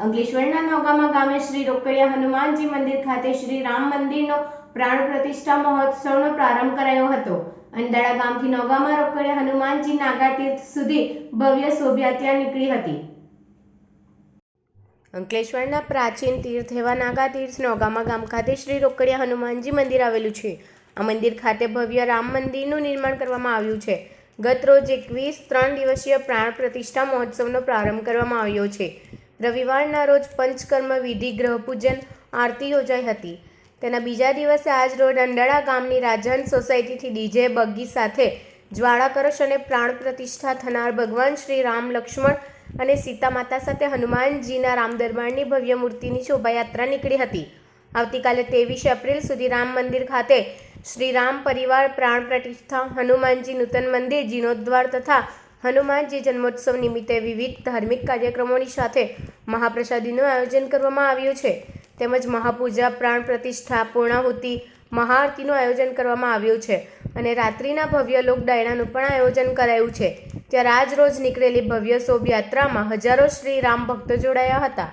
અંકલેશ્વરના નોગામા ગામે શ્રી રોકડિયા હનુમાનજી મંદિર ખાતે શ્રી રામ મંદિરનો પ્રાણ પ્રતિષ્ઠા મહોત્સવનો પ્રારંભ કરાયો હતો. અંદાળા ગામથી નોગામાં રોકડિયા હનુમાનજી નાગાતીર્થ સુધી ભવ્ય શોભાયાત્રા નીકળી હતી. અંકલેશ્વરના પ્રાચીન તીર્થ એવા નાગા તીર્થ નોગામા ગામ ખાતે શ્રી રોકડિયા હનુમાનજી મંદિર આવેલું છે. આ મંદિર ખાતે ભવ્ય રામ મંદિરનું નિર્માણ કરવામાં આવ્યું છે. ગત રોજ એકવીસ ત્રણ દિવસીય પ્રાણ પ્રતિષ્ઠા મહોત્સવનો પ્રારંભ કરવામાં આવ્યો છે. રવિવારના રોજ પંચકર્મ, વિધિ, ગ્રહપૂજન, આરતી યોજાઈ હતી. તેના બીજા દિવસે આજ રોજ અંડાળા ગામની રાજન સોસાયટીથી ડીજે બગ્ગી સાથે જ્વાળાકરશ અને પ્રાણ પ્રતિષ્ઠા થનાર ભગવાન શ્રી રામ લક્ષ્મણ અને સીતા માતા સાથે હનુમાનજીના રામ દરબારની ભવ્ય મૂર્તિની શોભાયાત્રા નીકળી હતી. આવતીકાલે ત્રેવીસ એપ્રિલ સુધી રામ મંદિર ખાતે શ્રી રામ પરિવાર પ્રાણ પ્રતિષ્ઠા, હનુમાનજી નૂતન મંદિર જીર્ણોદ્વાર તથા હનુમાનજી જન્મોત્સવ નિમિત્તે વિવિધ ધાર્મિક કાર્યક્રમોની સાથે મહાપ્રસાદીનું આયોજન કરવામાં આવ્યું છે. તેમજ મહાપૂજા, પ્રાણ પ્રતિષ્ઠા, પૂર્ણાહુતિ, મહાઆરતીનું આયોજન કરવામાં આવ્યું છે અને રાત્રિના ભવ્ય લોક ડાયણાનું પણ આયોજન કરાયું છે. ત્યારે આજ રોજ નીકળેલી ભવ્ય શોભયાત્રામાં હજારો શ્રી રામ ભક્તો જોડાયા હતા.